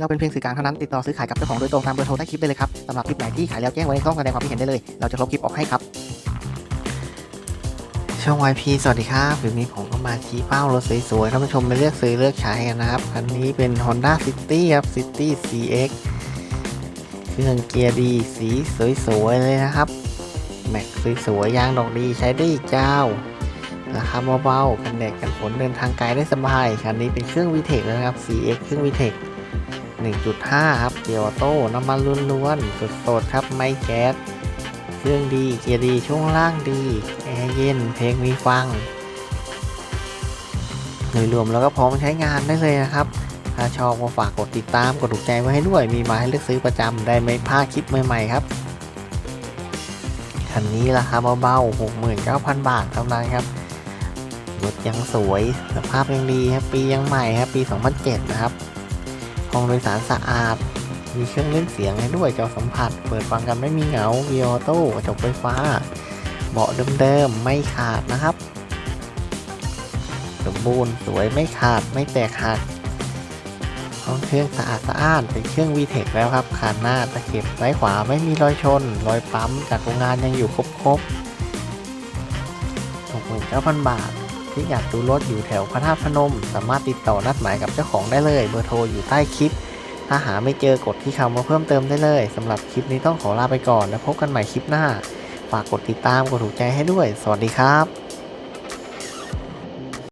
เราเป็นเพียงสื่อกลางเท่านั้นติดต่อซื้อขายกับเจ้าของโดยตรงตามเบอร์โทรใต้คลิปได้เลยครับสำหรับคลิปไหนที่ขายแล้วแจ้งไว้ในช่องแสดงความคิดเห็นได้เลย เราจะลบคลิปออกให้ครับ ช่อง YP สวัสดีครับคลิปนี้ผมก็มาชี้เป้ารถสวยๆท่านผู้ชมไปเลือกซื้อเลือกใช้กันนะครับคันนี้เป็น Honda City ครับ City CX เครื่องเกียร์ดีสีสวยๆเลยนะครับแม็กสวยๆยางดอกดีใช้ได้เจ้าราคาเบาๆกันแดดกันฝนเดินทางไกลได้สบายคันนี้เป็นเครื่อง VTEC นะครับ CX เครื่อง VTEC 1.5 ครับเกียร์ออโต้น้ำมันล้วนๆสดๆครับไม่แก๊สเครื่องดีเกียร์ดีช่วงล่างดีแอร์เย็นเพลงมีฟังโดยรวมแล้วก็พร้อมใช้งานได้เลยนะครับ ถ้าชอบก็ฝากกดติดตามกดถูกใจไว้ให้ด้วย มีมาให้เลือกซื้อประจำได้ไม่พลาดคลิปใหม่ๆครับคันนี้ราคาเบาๆ 69,000 บาทเท่านั้นครับ รถยังสวย สภาพยังดีครับ ปียังใหม่ครับ ปี 2007 นะครับ ห้องโดยสารสะอาด มีเครื่องเล่นเสียงให้ด้วยจอสัมผัส เปิดฟังกันไม่มีเหงาวีออโต้กระจกไฟฟ้า เบาะเดิมๆ ไม่ขาดนะครับ สมบูรณ์สวยไม่ขาดไม่แตกหักห้องเครื่องสะอาดสะอ้านเป็นเครื่อง VTEC แล้วครับคานหน้าตะเข็บซ้ายขวาไม่มีรอยชน รอยปั๊มจากโรงงานยังอยู่ครบๆ69,000 บาท ที่อยากดูรถอยู่แถวพระธาตุพนม สามารถติดต่อนัดหมายกับเจ้าของได้เลย เบอร์โทรอยู่ใต้คลิป ถ้าหาไม่เจอกดที่คำว่าเพิ่มเติมได้เลยสำหรับคลิปนี้ต้องขอลาไปก่อน แล้วพบกันใหม่คลิปหน้า ฝากกดติดตามกดถูกใจให้ด้วย สวัสดีครับ